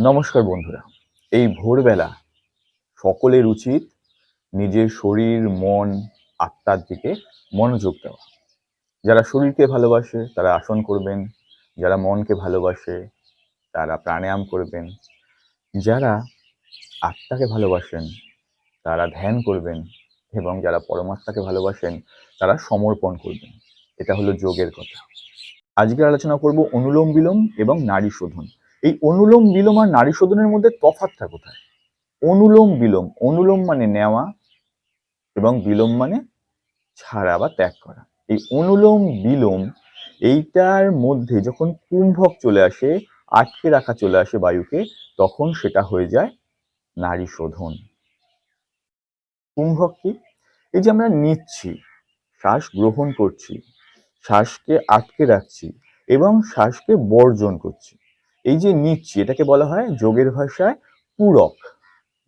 নমস্কার বন্ধুরা। এই ভোরবেলা সকলের উচিত নিজের শরীর, মন, আত্মার দিকে মনোযোগ দেওয়া। যারা শরীরকে ভালোবাসে, তারা আসন করবেন। যারা মনকে ভালোবাসে, তারা প্রাণায়াম করবেন। যারা আত্মাকে ভালোবাসেন, তারা ধ্যান করবেন এবং যারা পরমাত্মাকে ভালোবাসেন, তারা সমর্পণ করবেন। এটা হলো যোগের কথা। আজকে আলোচনা করব অনুলোম বিলোম এবং নারী শোধন। এই অনুলোম বিলোম আর নারী শোধনের মধ্যে তফাৎটা কোথায়? অনুলোম বিলোম, অনুলোম মানে নেওয়া এবং বিলোম মানে ছাড়া বা ত্যাগ করা। এই অনুলোম বিলোম, এইটার মধ্যে যখন কুম্ভক চলে আসে, আটকে রাখা চলে আসে বায়ুকে, তখন সেটা হয়ে যায় নারী শোধন। কুম্ভক কি? এই যে আমরা নিচ্ছি, শ্বাস গ্রহণ করছি, শ্বাসকে আটকে রাখছি এবং শ্বাসকে বর্জন করছি। এই যে নিচ্ছি, এটাকে বলা হয় যোগের ভাষায় পূরক।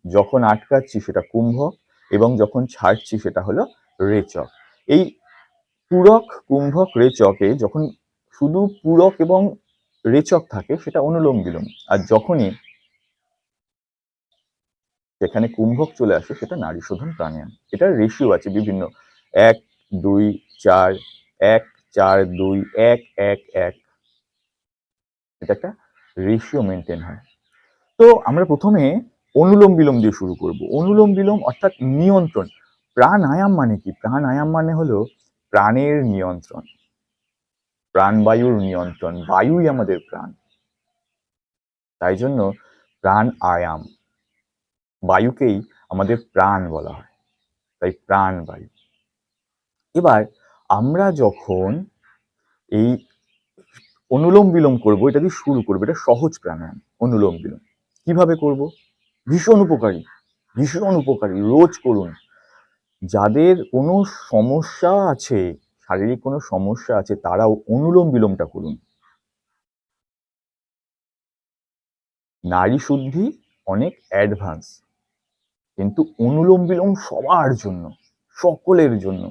যখন আটকাচ্ছি সেটা কুম্ভক এবং যখন ছাড়ছি সেটা হলো রেচক। এই পূরক, কুম্ভক, রেচকে যখন শুধু পূরক এবং রেচক থাকে, সেটা অনুলোম বিলোম আর যখনই সেখানে কুম্ভক চলে আসে, সেটা নারী শোধন প্রাণায়াম। এটার রেশিও আছে বিভিন্ন। এক, দুই, চার, এক, চার, দুই, এক এক এক। এটা একটা রেশিও মেনটেন হয়। তো আমরা প্রথমে অনুলোম বিলোম দিয়ে শুরু করব। অনুলোম বিলোম অর্থাৎ নিয়ন্ত্রণ। প্রাণায়াম মানে কি? প্রাণায়াম মানে হলো প্রাণের নিয়ন্ত্রণ। প্রাণবায়ুর নিয়ন্ত্রণ। বায়ুই আমাদের প্রাণ। তাই জন্য প্রাণ আয়াম। বায়ুকেই আমাদের প্রাণ বলা হয়। তাই প্রাণ বায়ু। এবার আমরা যখন এই অনুলোম বিলোম করব, এটা দিয়ে শুরু করব, এটা সহজ প্রাণায়াম, অনুলোম বিলোম। কীভাবে করব? ভীষণ উপকারী ভীষণ উপকারী, রোজ করুন। যাদের কোনো সমস্যা আছে, শারীরিক কোনো সমস্যা আছে, তারাও অনুলোম বিলোমটা করুন। নারী শুদ্ধি অনেক অ্যাডভান্স কিন্তু অনুলোম বিলোম সবার জন্য, সকলের জন্য।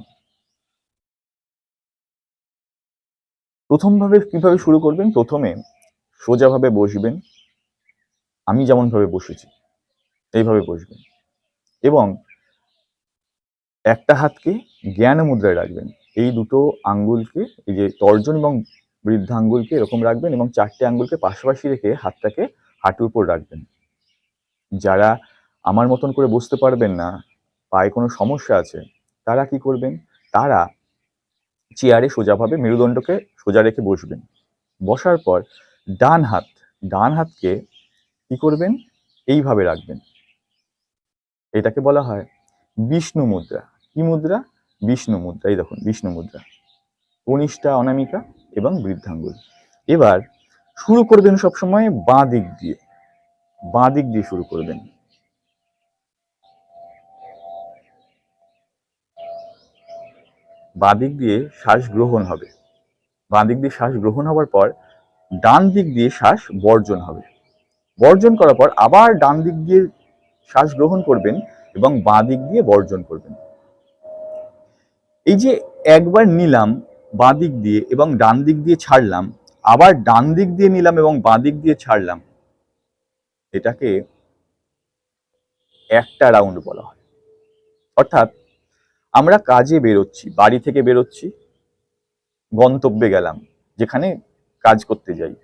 প্রথমভাবে কীভাবে শুরু করবেন? প্রথমে সোজাভাবে বসবেন। আমি যেমন ভাবে বসেছি, এইভাবে বসবেন। এবং একটা হাতকে জ্ঞান মুদ্রায় রাখবেন। এই দুটো আঙ্গুলকে, এই যে তর্জন এবং বৃদ্ধ আঙ্গুলকে এরকম রাখবেন এবং চারটে আঙ্গুলকে পাশাপাশি রেখে হাতটাকে হাঁটুর উপর রাখবেন। যারা আমার মতন করে বসতে পারবেন না, পায়ে কোনো সমস্যা আছে, তারা কি করবেন? তারা চেয়ারে সোজাভাবে মেরুদণ্ডকে সোজা রেখে বসবেন। বসার পর ডান হাত, ডান হাতকে কি করবেন? এইভাবে রাখবেন। এটাকে বলা হয় বিষ্ণু মুদ্রা। কি মুদ্রা? বিষ্ণু মুদ্রা। এই দেখুন, বিষ্ণু মুদ্রা। কনিষ্ঠা, অনামিকা এবং বৃদ্ধাঙ্গুল। এবার শুরু করবেন সবসময় বাঁ দিক দিয়ে। বাঁ দিক দিয়ে শুরু করবেন। বাঁ দিক দিয়ে শ্বাস গ্রহণ হবে। বাঁ দিক দিয়ে শ্বাস গ্রহণ হওয়ার পর ডান দিক দিয়ে শ্বাস বর্জন হবে। বর্জন করার পর আবার ডান দিক দিয়ে শ্বাস গ্রহণ করবেন এবং বাঁ দিক দিয়ে বর্জন করবেন। এই যে একবার নিলাম বাঁ দিক দিয়ে এবং ডান দিক দিয়ে ছাড়লাম, আবার ডান দিক দিয়ে নিলাম এবং বাঁ দিক দিয়ে ছাড়লাম, এটাকে একটা রাউন্ড বলা হয়। অর্থাৎ আমরা কাজে বেরোচ্ছি, বাড়ি থেকে বেরোচ্ছি গন্তব্যে গেলাম, যেখানে কাজ করতে যাই।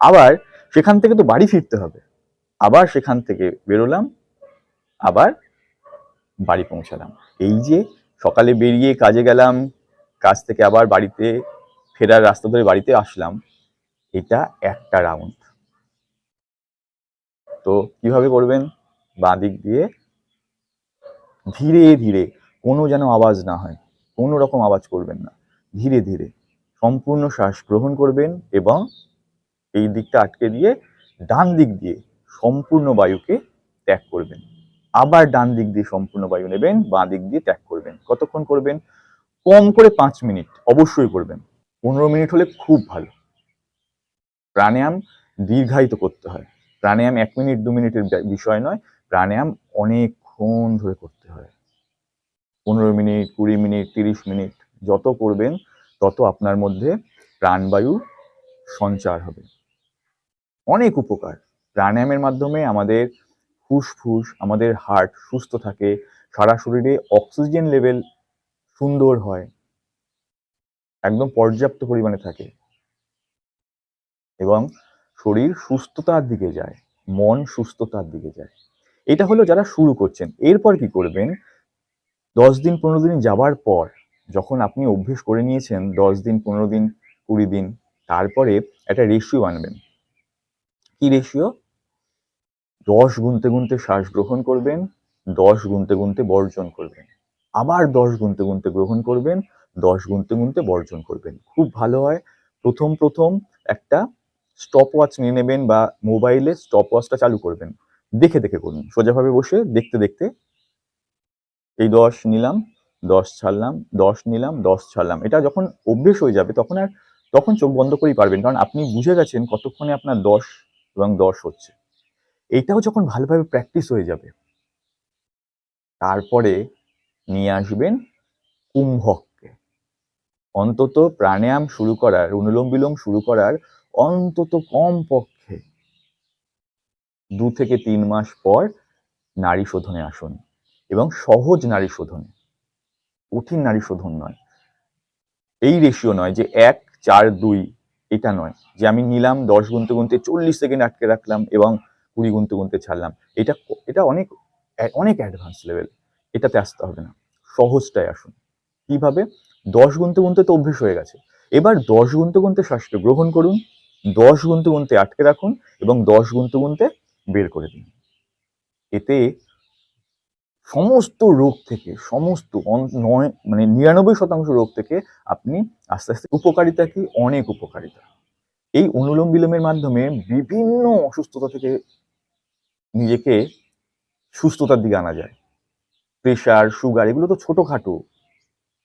আবার সেখান থেকে তো বাড়ি ফিরতে হবে। আবার সেখান থেকে বেরোলাম, আবার বাড়ি পৌঁছালাম। এই যে সকালে বেরিয়ে কাজে গেলাম, কাজ থেকে আবার বাড়িতে ফেরার রাস্তা ধরে বাড়িতে আসলাম, এটা একটা রাউন্ড। তো কীভাবে করবেন? বাঁ দিক দিয়ে ধীরে ধীরে কোনো যেন আওয়াজ না হয়, কোনো রকম আওয়াজ করবেন না, ধীরে ধীরে। সম্পূর্ণ শ্বাস গ্রহণ করবেন এবং এই দিকটা আটকে দিয়ে ডান দিক দিয়ে সম্পূর্ণ বায়ুকে ত্যাগ করবেন। আবার ডান দিক দিয়ে সম্পূর্ণ বায়ু নেবেন, বাঁ দিক দিয়ে ত্যাগ করবেন। কতক্ষণ করবেন? কম করে পাঁচ মিনিট অবশ্যই করবেন। পনেরো মিনিট হলে খুব ভালো। প্রাণায়াম দীর্ঘায়িত করতে হয়। প্রাণায়াম এক মিনিট, দু মিনিটের বিষয় নয়। প্রাণায়াম অনেকক্ষণ ধরে করতে হয়। পনেরো মিনিট, কুড়ি মিনিট, তিরিশ মিনিট যত করবেন তত আপনার মধ্যে প্রাণবায়ু সঞ্চার হবে। অনেক উপকার। প্রাণায়ামের মাধ্যমে আমাদের ফুসফুস, আমাদের হার্ট সুস্থ থাকে, সারা শরীরে অক্সিজেন লেভেল সুন্দর হয়, একদম পর্যাপ্ত পরিমাণে থাকে এবং শরীর সুস্থতার দিকে যায়, মন সুস্থতার দিকে যায়। এটা হলো যারা শুরু করছেন। এরপর কি করবেন? দশ দিন, পনেরো দিন যাবার পর যখন আপনি অভ্যেস করে নিয়েছেন দশ দিন, পনেরো দিন, কুড়ি দিন, তারপরে একটা রেশিও আনবেন কি রেশিও? দশ গুনতে গুনতে শ্বাস গ্রহণ করবেন, দশ গুনতে গুনতে বর্জন করবেন। আবার দশ গুনতে গুনতে গ্রহণ করবেন, দশ গুনতে গুনতে বর্জন করবেন। খুব ভালো হয়। প্রথম প্রথম একটা স্টপ ওয়াচ নিয়ে নেবেন বা মোবাইলে স্টপ ওয়াচটা চালু করবেন। দেখে দেখে করুন। সোজাভাবে বসে দেখতে দেখতে এই দশ নিলাম। দশ ছাড়লাম, দশ নিলাম, দশ ছাড়লাম। এটা যখন অভ্যেস হয়ে যাবে, তখন আর তখন চোখ বন্ধ করেই পারবেন। কারণ আপনি বুঝে গেছেন কতক্ষণে আপনার দশ এবং দশ হচ্ছে। এইটাও যখন ভালোভাবে প্র্যাকটিস হয়ে যাবে, তারপরে নিয়ে আসবেন কুম্ভককে। অন্তত প্রাণায়াম শুরু করার, অনুলোম বিলোম শুরু করার অন্তত কম পক্ষে দু থেকে তিন মাস পর নারী শোধনে আসুন এবং সহজ নারী শোধনে। কঠিন নারী শোধন নয়। এই রেশিও নয় যে এক, চার, দুই, এটা নয়। যে আমি নিলাম দশ গুনতে গুনতে চল্লিশ সেকেন্ড আটকে রাখলাম এবং কুড়ি গুনতে গুনতে ছাড়লাম, এটা এটা অনেক অনেক অ্যাডভান্স লেভেল এটাতে আসতে হবে না। সহজটায় আসুন। কীভাবে? দশ গুনতে গুনতে তো অভ্যেস হয়ে গেছে। এবার দশ গুনতে গুনতে শ্বাসটা গ্রহণ করুন, দশ গুনতে গুনতে আটকে রাখুন এবং দশ গুনতে গুনতে বের করে দিন। এতে সমস্ত রোগ থেকে, সমস্ত নয় মানে নিরানব্বই শতাংশ রোগ থেকে আপনি আস্তে আস্তে উপকারিতা কি? অনেক উপকারিতা। এই অনুলোম বিলোমের মাধ্যমে বিভিন্ন অসুস্থতা থেকে নিজেকে সুস্থতার দিকে আনা যায়। প্রেশার, সুগার, এগুলো তো ছোটোখাটো।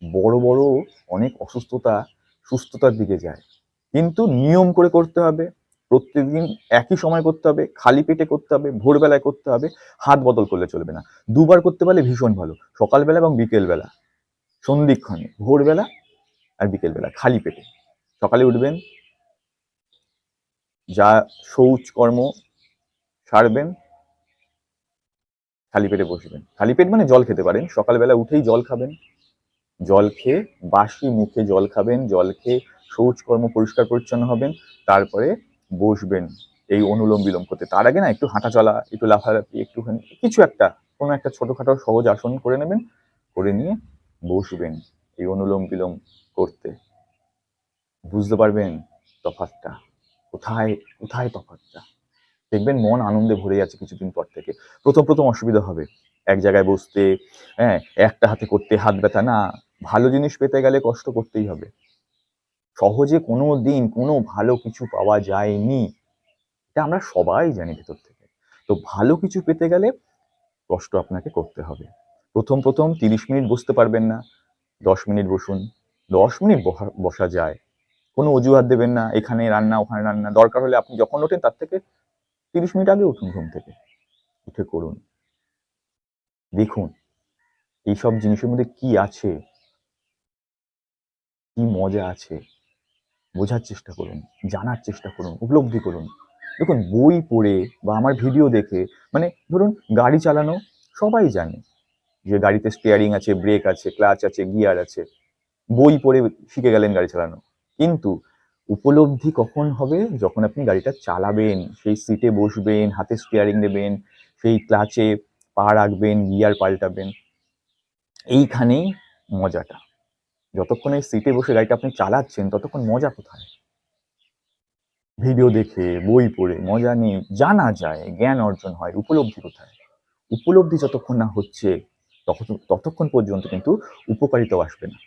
বড় বড় অনেক অসুস্থতা সুস্থতার দিকে যায়। কিন্তু নিয়ম করে করতে হবে। প্রত্যেকদিন একই সময় করতে হবে, খালি পেটে করতে হবে, ভোরবেলায় করতে হবে, হাত বদল করলে চলবে না। দুবার করতে পারলে ভীষণ ভালো, সকালবেলা এবং বিকেলবেলা। সন্ধিক্ষণে, ভোরবেলা আর বিকেলবেলা, খালি পেটে। সকালে উঠবেন, যা শৌচ কর্ম সারবেন, খালি পেটে বসবেন। খালি পেট মানে জল খেতে পারেন, সকালবেলা উঠেই জল খাবেন। জল খেয়ে বাসি মুখে জল খাবেন, জল খেয়ে শৌচকর্ম পরিষ্কার পরিচ্ছন্ন হবেন, তারপরে বসবেন এই অনুলোম বিলোম করতে। তার আগে না একটু হাঁটা চলা, একটু লাফালাফি, একটুখানি, কিছু একটা, কোনো একটা ছোটখাটো সহজ আসন করে নেবেন, করে নিয়ে বসবেন এই অনুলোম বিলোম করতে। বুঝতে পারবেন তফাৎটা? কোথায় কোথায় তফাৎটা? দেখবেন মন আনন্দে ভরে যাচ্ছে কিছুদিন পর থেকে। প্রথম প্রথম অসুবিধা হবে। এক জায়গায় বসতে হ্যাঁ একটা হাতে করতে হাত ব্যথা না, ভালো জিনিস পেতে গেলে কষ্ট করতেই হবে। সহজে কোনো দিন কোনো ভালো কিছু পাওয়া যায়নি। এটা আমরা সবাই জানি ভেতর থেকে। তো ভালো কিছু পেতে গেলে কষ্ট আপনাকে করতে হবে। প্রথম প্রথম তিরিশ মিনিট বসতে পারবেন না। দশ মিনিট বসুন। দশ মিনিট বসা- যায়। কোনো অজুহাত দেবেন না। এখানে রান্না, ওখানে রান্না। দরকার হলে আপনি যখন ওঠেন তার থেকে তিরিশ মিনিট আগে উঠুন ঘুম থেকে। উঠে করুন দেখুন, এইসব জিনিসের মধ্যে কি আছে? কি মজা আছে? বোঝার চেষ্টা করুন, জানার চেষ্টা করুন, উপলব্ধি করুন। দেখুন, বই পড়ে বা আমার ভিডিও দেখে মানে ধরুন গাড়ি চালানো সবাই জানে যে গাড়িতে স্টিয়ারিং আছে ব্রেক আছে ক্লাচ আছে গিয়ার আছে। বই পড়ে শিখে গেলেন গাড়ি চালানো। কিন্তু উপলব্ধি কখন হবে? যখন আপনি গাড়িটা চালাবেন, সেই সিটে বসবেন, হাতে স্টিয়ারিং নেবেন, সেই ক্লাচে পা রাখবেন গিয়ার পাল্টাবেন। এইখানেই মজাটা। যতক্ষণ এই সিটে বসে গাড়িটা আপনি চালাচ্ছেন, ততক্ষণ মজা কোথায়? ভিডিও দেখে, বই পড়ে, মজা নিয়ে জানা যায়, জ্ঞান অর্জন হয়, উপলব্ধি কোথায়? উপলব্ধি যতক্ষণ না হচ্ছে তখন ততক্ষণ পর্যন্ত কিন্তু উপকারিতাও আসবে না।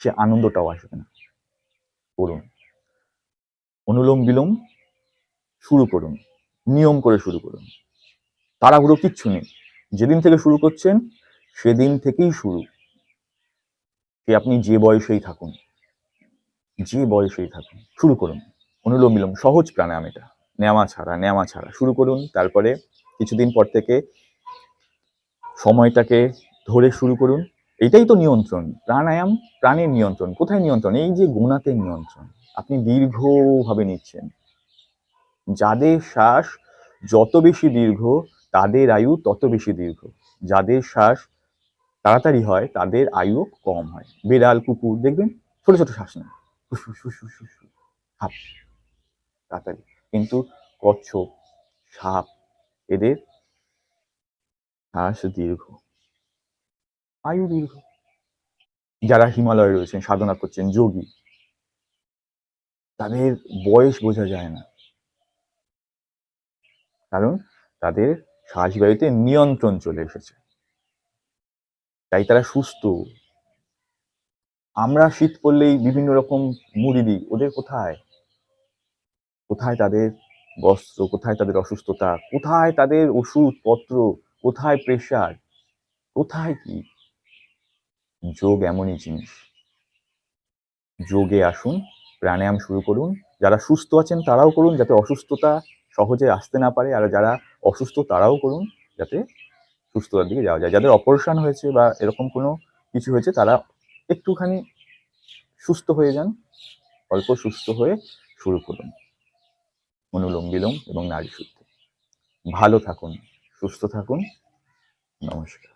সে আনন্দটাও আসবে না। করুন অনুলোম বিলোম শুরু করুন। নিয়ম করে শুরু করুন। তাড়াহুড়ো কিচ্ছু নেই। যেদিন থেকে শুরু করছেন, সেদিন থেকেই শুরু। সে আপনি যে বয়সেই থাকুন, যে বয়সেই থাকুন, শুরু করুন। অনুলোম বিলোম, সহজ প্রাণায়াম এটা। নেওয়া ছাড়া নেওয়া ছাড়া। শুরু করুন, তারপরে কিছুদিন পর থেকে সময়টাকে ধরে শুরু করুন। এটাই তো নিয়ন্ত্রণ। প্রাণায়াম, প্রাণের নিয়ন্ত্রণ। কোথায় নিয়ন্ত্রণ? এই যে গোনাতে নিয়ন্ত্রণ। আপনি দীর্ঘভাবে নিচ্ছেন। যাদের শ্বাস যত বেশি দীর্ঘ, তাদের আয়ু তত বেশি দীর্ঘ। যাদের শ্বাস তাড়াতাড়ি হয় তাদের আয়ু কম হয়। বিড়াল কুকুর দেখবেন ছোট ছোট শ্বাস নেয়। তাড়াতাড়ি। কিন্তু কচ্ছপ সাপ এদের শ্বাস দীর্ঘ। আয়ু দীর্ঘ। যারা হিমালয়ে রয়েছেন সাধনা করছেন যোগী তাদের বয়স বোঝা যায় না। কারণ তাদের শ্বাসবায়ুতে নিয়ন্ত্রণ চলে এসেছে। তাই তারা সুস্থ। আমরা শীত পড়লেই বিভিন্ন রকম মুড়ি দিই। ওদের কোথায়? কোথায় তাদের বস্ত্র? কোথায় তাদের অসুস্থতা? কোথায় তাদের ওষুধপত্র? কোথায় প্রেশার কোথায় কি? যোগ এমনই জিনিস। যোগে আসুন, প্রাণায়াম শুরু করুন। যারা সুস্থ আছেন তারাও করুন, যাতে অসুস্থতা সহজে আসতে না পারে। আর যারা অসুস্থ তারাও করুন, যাতে সুস্থতার দিকে যাওয়া যায়। যাদের অপারেশন হয়েছে বা এরকম কোনো কিছু হয়েছে, তারা একটুখানি সুস্থ হয়ে যান, অল্প সুস্থ হয়ে শুরু করুন। অনুলোম বিলোম এবং নারী শুদ্ধ ভালো থাকুন, সুস্থ থাকুন। নমস্কার।